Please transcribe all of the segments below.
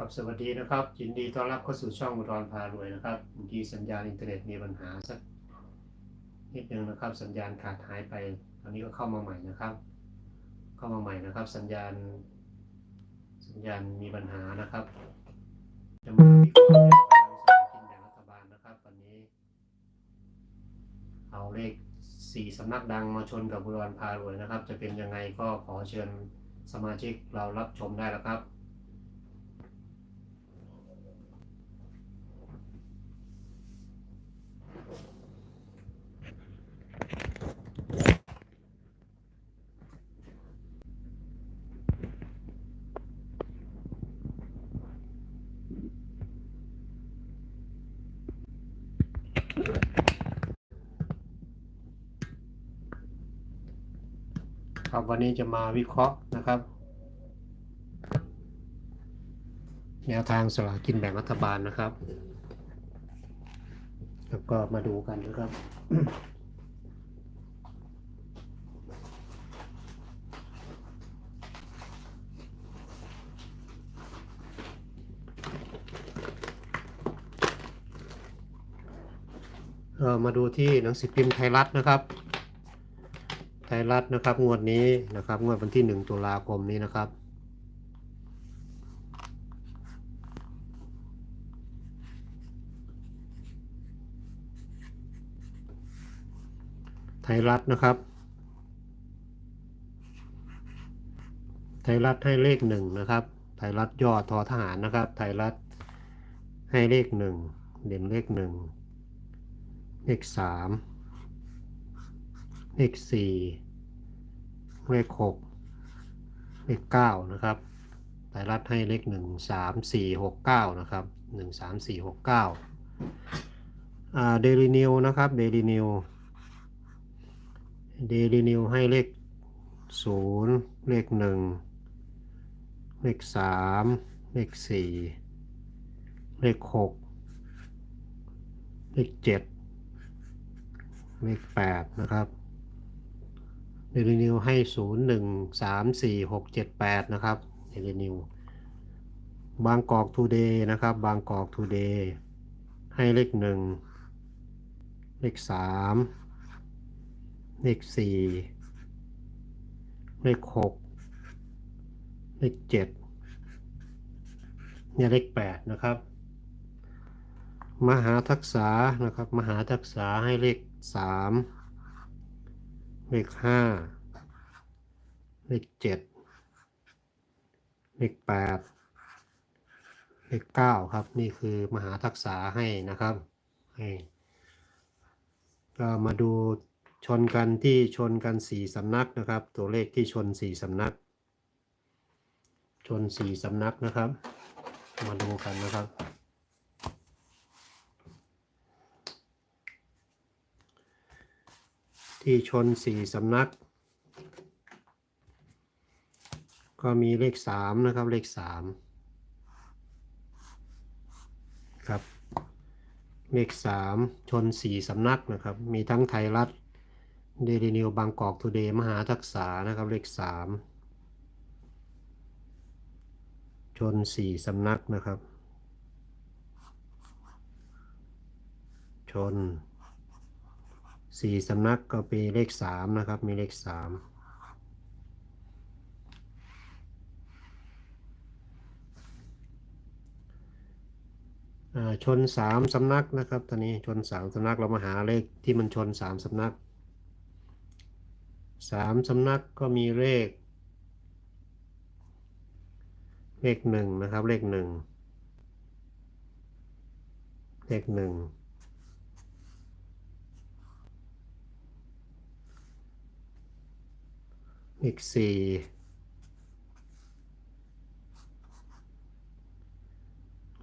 ครับสวัสดีนะครับยินดีต้อนรับเข้าสู่ช่องอุดรพารวยนะครับเมื่อกี้สัญญาณอินเทอร์เน็ตมีปัญหาสักนิดนึงนะครับ สัญญาณขาดหายไป ตอนนี้ก็เข้ามาใหม่นะครับ เข้ามาใหม่นะครับ สัญญาณ สัญญาณมีปัญหานะครับจะมาวิเคราะห์แนวทางสลากกินแบ่งรัฐบาลนะครับ วันนี้ เอาเลขสี่สำนักดังมาชนกับอุดรพารวยนะครับ จะเป็นยังไงก็ขอเชิญสมาชิกเรารับชมได้แล้วครับ ครับวันนี้จะมาวิเคราะห์นะครับ แนวทางสลากินแบ่งรัฐบาลนะครับ แล้วก็มาดูกันนะครับเออมาดูที่หนังสือพิมพ์ไทยรัฐนะครับ ไทยรัฐนะครับ งวดนี้นะครับ งวดวันที่1ตุลาคมนี้นะครับ ไทยรัฐนะครับ ไทยรัฐให้เลขหนึ่งนะครับ ไทยรัฐย่อทอทหารนะครับ ไทยรัฐให้เลขหนึ่งเด่นเลขหนึ่งเลขสาม เลขสี่เลขหกเลขเก้านะครับไทยรัฐให้เลขหนึ่งสามสี่หกเก้านะครับหนึ่งสามสี่หกเก้าอ่าเดลินิวนะครับเดลินิวเดลินิวให้เลขศูนย์เลขหนึ่งเลขสามเลขสี่เลขหกเลขเจ็ดเลขแปดนะครับ เดลินิวให้ศูนย์หนึ่งสามสี่หกเจ็ดแปดนะครับเดลินิวบางกอกทูเดย์นะครับ บางกอกทูเดย์ให้เลขหนึ่งเลขสามเลขสี่เลขหกเลขเจ็ดเนี่ยเลขแปดนะครับ มหาทักษะนะครับ มหาทักษะให้เลขสาม เลขห้าเลขเจ็ดเลขแปดเลขเก้าครับ นี่คือมหาทักษะให้นะครับให้ก็มาดูชนกันที่ชนกันสี่สำนักนะครับ ตัวเลขที่ชนสี่สำนัก ชนสี่สำนักนะครับ มาดูกันนะครับ ที่ชนสี่สำนัก ก็มีเลขสามนะครับเลขสามครับเลขสามชนสี่สำนักนะครับ มีทั้งไทยรัฐเดลินิวบางกอกทูเดย์มหาทักษานะครับเลขสามชนสี่สำนักนะครับ ชน สี่สำนักก็เป็นเลขสามนะครับ มีเลขสามชนสามสำนักนะครับตอนนี้ชนสามสำนักเรามาหาเลขที่มันชนสามสำนักสามสำนักก็มีเลข เลขหนึ่งนะครับ เลขหนึ่งเลขหนึ่ง เลขสี่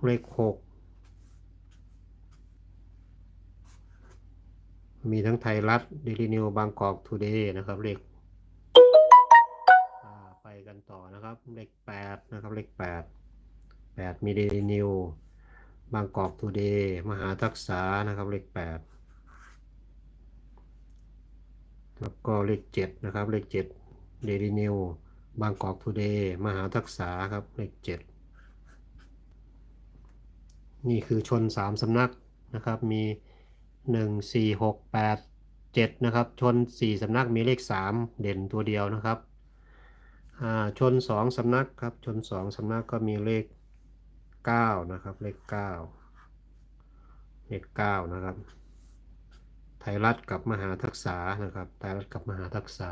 เลขหกมีทั้งไทยรัฐเดลินิวบางกอกทูเดย์นะครับ เลขไปกันต่อนะครับ เลขแปดนะครับ เลขแปดแปดมีเดลินิวบางกอกทูเดย์มหาทักษานะครับ เลขแปดแล้วก็เลขเจ็ดนะครับ เลขเจ็ด เดลินิวบางกอกทูเดย์มหาทักษาครับเลขเจ็ดนี่คือชนสามสำนักนะครับมีหนึ่งสี่หกแปดเจ็ดนะครับชนสี่สำนักมีเลขสามเด่นตัวเดียวนะครับอ่าชนสองสำนักครับชนสองสำนักก็มีเลขเก้านะครับเลขเก้าเลขเก้านะครับไทยรัฐกับมหาทักษานะครับไทยรัฐกับมหาทักษา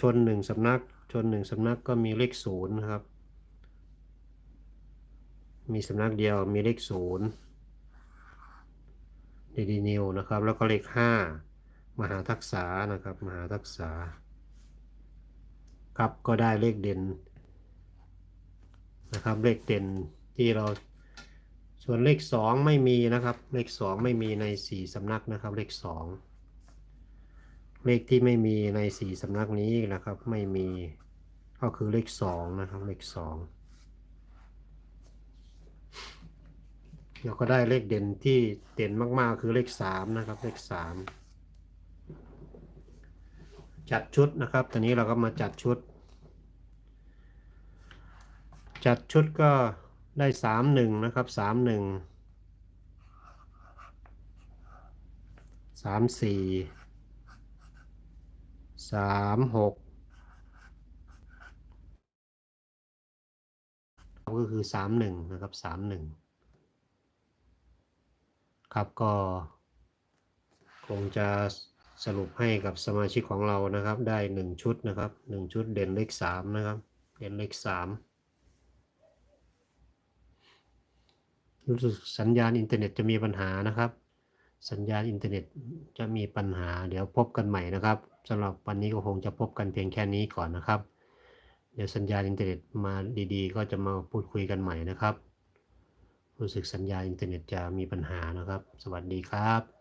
ชนหนึ่งสำนัก ชนหนึ่งสำนักก็มีเลขศูนย์นะครับ มีสำนักเดียวมีเลขศูนย์ดีดีนิวนะครับ แล้วก็เลขห้ามหาทักษานะครับ มหาทักษา ครับก็ได้เลขเด่นนะครับ เลขเด่นที่เราส่วนเลขสองไม่มีนะครับ เลขสองไม่มีในสี่สำนักนะครับ เลขสอง เลขที่ไม่มีในสี่สำนักนี้นะครับ ไม่มีก็คือเลขสองนะครับ เลขสองเราก็ได้เลขเด่นที่เด่นมากๆ คือเลขสามนะครับ เลขสามจัดชุดนะครับ ตอนนี้เราก็มาจัดชุด จัดชุดก็ได้สามหนึ่งนะครับสามหนึ่งสามสี่ สามหกก็คือสามหนึ่งนะครับสามหนึ่งครับก็ คงจะสรุปให้กับสมาชิกของเรานะครับ ได้หนึ่งชุดนะครับหนึ่งชุดเด่นเลขสามนะครับเด่นเลขสามรู้สึกสัญญาณอินเทอร์เน็ตจะมีปัญหานะครับ สัญญาณอินเทอร์เน็ตจะมีปัญหา เดี๋ยวพบกันใหม่นะครับสำหรับวันนี้ก็คงจะพบกันเพียงแค่นี้ก่อนนะครับ เดี๋ยวสัญญาณอินเทอร์เน็ตมาดีๆ ก็จะมาพูดคุยกันใหม่นะครับ รู้สึกสัญญาณอินเทอร์เน็ตจะมีปัญหานะครับ สวัสดีครับ